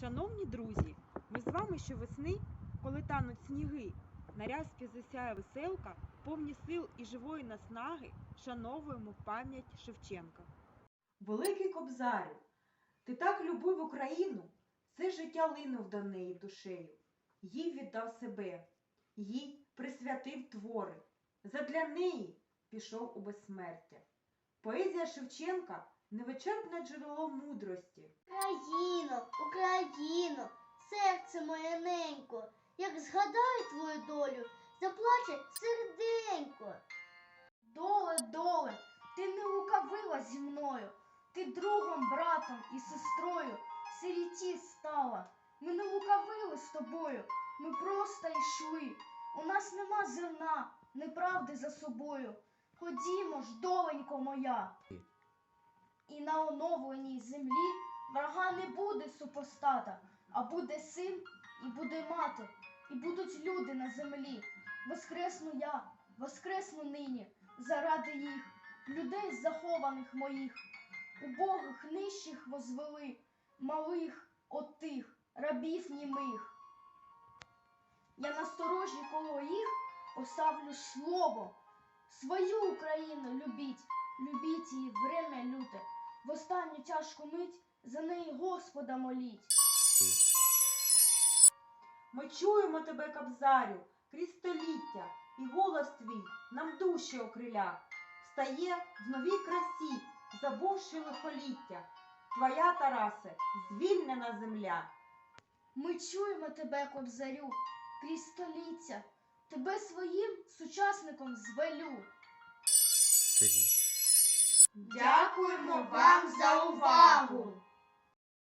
Шановні друзі, ми з вами щовесни, коли тануть сніги, на рязпі засяє веселка, повні сил і живої наснаги, шановуємо пам'ять Шевченка. Великий Кобзарю, ти так любив Україну, все життя линув до неї душею, їй віддав себе, їй присвятив твори, задля неї пішов у безсмертя. Поезія Шевченка невичерпне джерело мудрості. Україно, Україно, серце моє ненько, як згадаю твою долю, заплаче серденько. Доле, доле, ти не лукавила зі мною, ти другом, братом і сестрою в сиріті стала. Ми не лукавили з тобою, ми просто йшли. У нас нема зерна, неправди за собою. Ходімо ж, доленько моя. І на оновленій землі врага не буде супостата, а буде син і буде мати, і будуть люди на землі. Воскресну я, воскресну нині, заради їх, людей захованих моїх, убогих нижчих возвели, малих отих, рабів німих. Я насторожі коло їх поставлю слово. Свою Україну любіть, любіть її время люте. В останню тяжку мить за неї Господа моліть. Ми чуємо тебе, Кобзарю, крізь століття, і голос твій нам душі окриля. Встає в новій красі, забувши лихоліття. Твоя, Тарасе, звільнена земля. Ми чуємо тебе, кобзарю, крізь століття, тебе своїм сучасником звелю. Дякуємо вам за увагу!